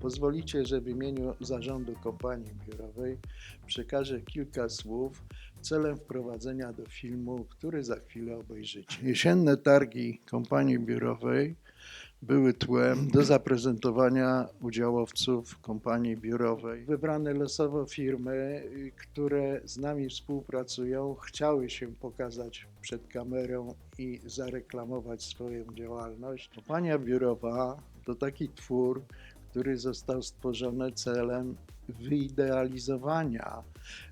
pozwolicie, że w imieniu zarządu kompanii biurowej przekażę kilka słów celem wprowadzenia do filmu, który za chwilę obejrzycie. Jesienne targi kompanii biurowej były tłem do zaprezentowania udziałowców kompanii biurowej. Wybrane losowo firmy, które z nami współpracują, chciały się pokazać przed kamerą i zareklamować swoją działalność. Kompania biurowa to taki twór, który został stworzony celem wyidealizowania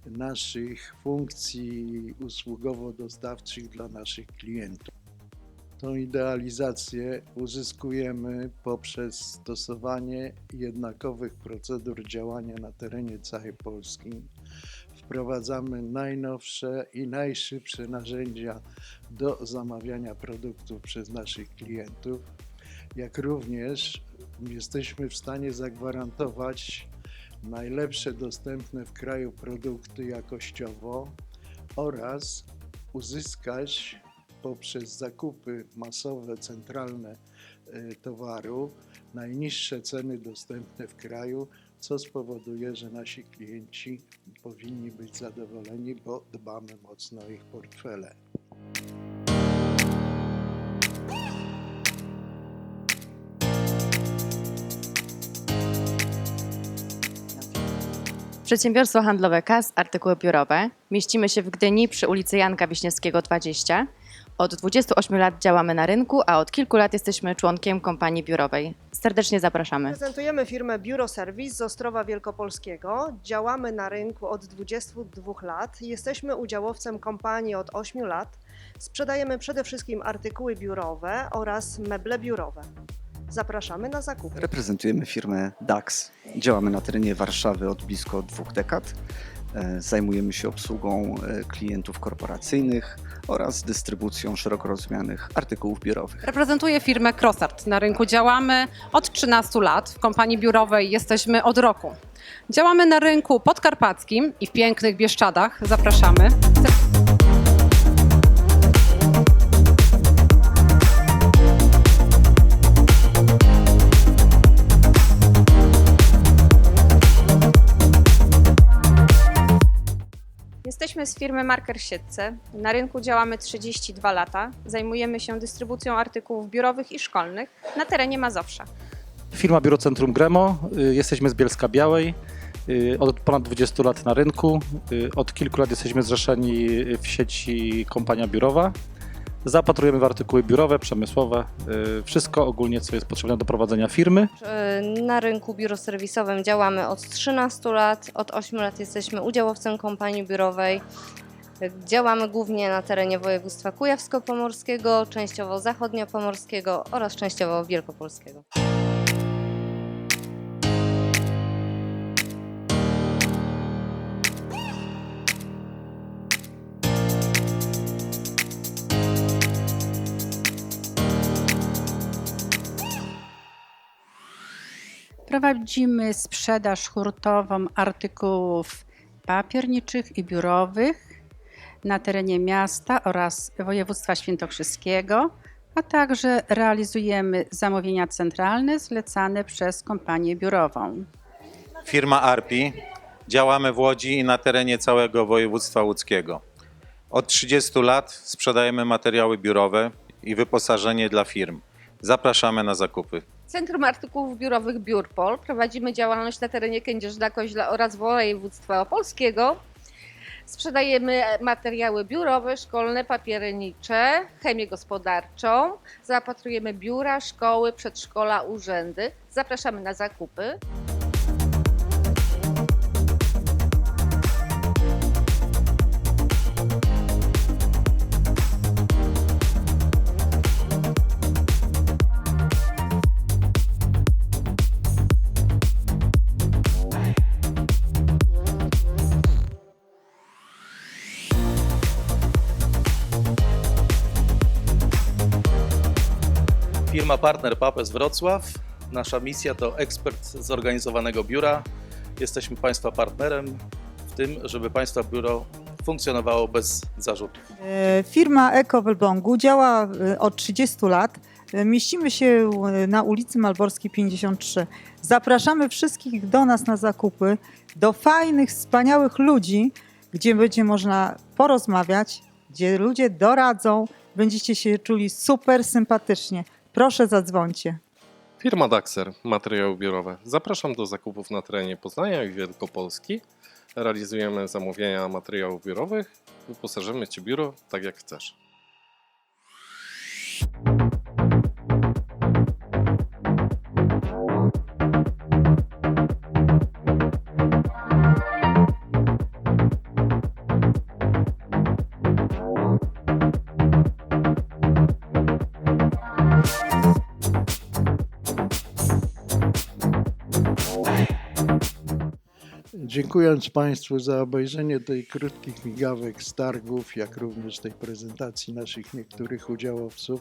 naszych funkcji usługowo-dostawczych dla naszych klientów. Tą idealizację uzyskujemy poprzez stosowanie jednakowych procedur działania na terenie całej Polski. Wprowadzamy najnowsze i najszybsze narzędzia do zamawiania produktów przez naszych klientów, jak również jesteśmy w stanie zagwarantować najlepsze dostępne w kraju produkty jakościowo oraz uzyskać poprzez zakupy masowe, centralne e, towaru najniższe ceny dostępne w kraju, co spowoduje, że nasi klienci powinni być zadowoleni, bo dbamy mocno o ich portfele. Przedsiębiorstwo handlowe KAS Artykuły Biurowe. Mieścimy się w Gdyni przy ulicy Janka Wiśniewskiego 20. Od 28 lat działamy na rynku, a od kilku lat jesteśmy członkiem kompanii biurowej. Serdecznie zapraszamy. Prezentujemy firmę Biuro Service z Ostrowa Wielkopolskiego. Działamy na rynku od 22 lat. Jesteśmy udziałowcem kompanii od 8 lat. Sprzedajemy przede wszystkim artykuły biurowe oraz meble biurowe. Zapraszamy na zakupy. Reprezentujemy firmę DAX. Działamy na terenie Warszawy od blisko dwóch dekad. E, Zajmujemy się obsługą e, klientów korporacyjnych oraz dystrybucją szeroko rozumianych artykułów biurowych. Reprezentuję firmę Crossart. Na rynku działamy od 13 lat. W kompanii biurowej jesteśmy od roku. Działamy na rynku podkarpackim i w pięknych Bieszczadach. Zapraszamy. Z firmy Marker Siedlce. Na rynku działamy 32 lata. Zajmujemy się dystrybucją artykułów biurowych i szkolnych na terenie Mazowsza. Firma Biuro Centrum Gremo. Y, Jesteśmy z Bielska Białej. y, Od ponad 20 lat na rynku. Y, Od kilku lat jesteśmy zrzeszeni w sieci Kompania Biurowa. Zapatrujemy w artykuły biurowe, przemysłowe, y, wszystko ogólnie, co jest potrzebne do prowadzenia firmy. Na rynku biuroserwisowym działamy od 13 lat. Od 8 lat jesteśmy udziałowcem kompanii biurowej. Działamy głównie na terenie województwa kujawsko-pomorskiego, częściowo zachodnio-pomorskiego oraz częściowo wielkopolskiego. Prowadzimy sprzedaż hurtową artykułów papierniczych i biurowych na terenie miasta oraz województwa świętokrzyskiego, a także realizujemy zamówienia centralne zlecane przez kompanię biurową. Firma Arpi. Działamy w Łodzi i na terenie całego województwa łódzkiego. Od 30 lat sprzedajemy materiały biurowe i wyposażenie dla firm. Zapraszamy na zakupy. Centrum Artykułów Biurowych Biurpol. Prowadzimy działalność na terenie Kędzierzyna Koźla oraz województwa opolskiego. Sprzedajemy materiały biurowe, szkolne, papiernicze, chemię gospodarczą. Zaopatrujemy biura, szkoły, przedszkola, urzędy. Zapraszamy na zakupy. Firma Partner Papes Wrocław. Nasza misja to ekspert zorganizowanego biura. Jesteśmy Państwa partnerem w tym, żeby Państwa biuro funkcjonowało bez zarzutów. E, Firma Eko w Elblągu działa e, od 30 lat. E, Mieścimy się na ulicy Malborskiej 53. Zapraszamy wszystkich do nas na zakupy, do fajnych, wspaniałych ludzi, gdzie będzie można porozmawiać, gdzie ludzie doradzą, będziecie się czuli super sympatycznie. Proszę zadzwońcie. Firma Daxer, materiały biurowe. Zapraszam do zakupów na terenie Poznania i Wielkopolski. Realizujemy zamówienia materiałów biurowych. Wyposażymy Cię biuro tak jak chcesz. Dziękując Państwu za obejrzenie tej krótkich migawek z targów, jak również tej prezentacji naszych niektórych udziałowców,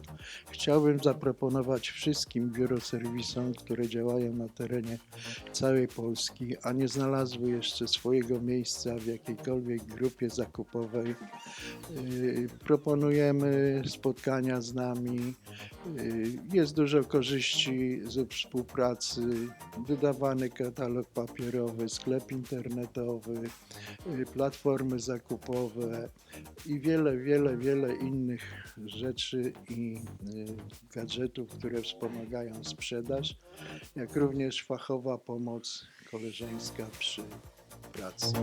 chciałbym zaproponować wszystkim biuroserwisom, które działają na terenie całej Polski, a nie znalazły jeszcze swojego miejsca w jakiejkolwiek grupie zakupowej. Yy, Proponujemy spotkania z nami. Yy, Jest dużo korzyści ze współpracy, wydawany katalog papierowy, sklep internetowy, y, platformy zakupowe i wiele, wiele, wiele innych rzeczy i y, gadżetów, które wspomagają sprzedaż, jak również fachowa pomoc koleżeńska przy pracy.